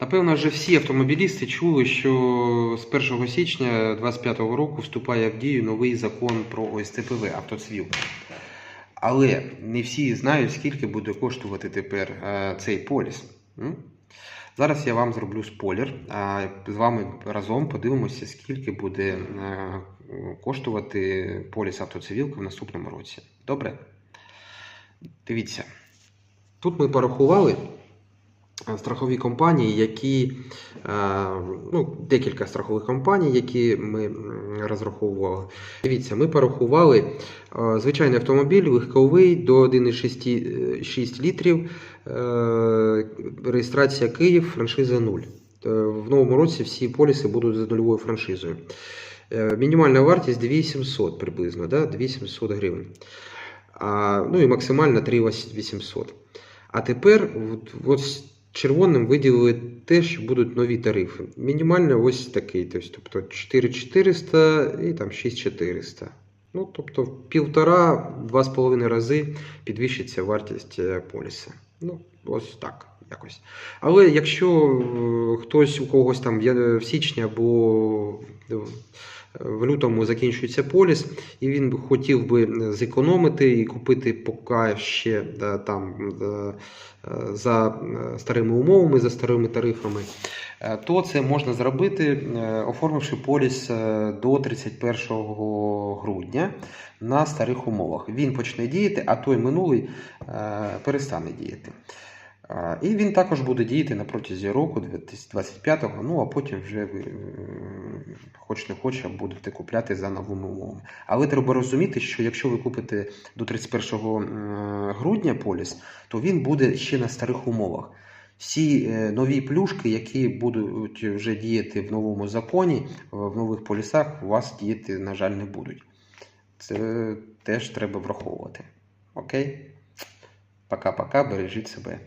Напевно, вже всі автомобілісти чули, що з 1 січня 2025 року вступає в дію новий закон про ОСТПВ автоцивілка. Але не всі знають, скільки буде коштувати тепер е, цей поліс. Зараз я вам зроблю спойлер, а з вами разом подивимося, скільки буде е, коштувати поліс автоцивілка в наступному році. Добре? Дивіться. Тут ми порахували страхові компанії, які е, ну, декілька страхових компаній, які ми розраховували. Дивіться, ми порахували е, звичайний автомобіль, легковий до 1,6 літрів, е, реєстрація Київ, франшиза 0. Е, В новому році всі поліси будуть за нульовою франшизою. Е, Мінімальна вартість 2700 приблизно, да? 2700 гривень. А, ну і максимальна 3800. А тепер от, от червоним виділили те, що будуть нові тарифи. Мінімально ось такий, тобто 4400 і там 6400. Ну, тобто в півтора-два з половиною рази підвищиться вартість е, поліса. Ну, ось так якось. Але якщо е, хтось у когось там в січні або в- лютому закінчується поліс, і він хотів би зекономити і купити поки ще да, там е, е, за е, старими умовами, за старими тарифами, е, то це можна зробити, е, оформивши поліс е, до 31 грудня на старих умовах. Він почне діяти, а той минулий е, перестане діяти. І він також буде діяти на протязі року 2025-го, ну а потім вже е, хоч не хоч, а будете купляти за новими умовами. Але треба розуміти, що якщо ви купите до 31 грудня поліс, то він буде ще на старих умовах. Всі е, нові плюшки, які будуть вже діяти в новому законі, в нових полісах, у вас діяти, на жаль, не будуть. Це теж треба враховувати. Окей? Пока-пока, бережіть себе.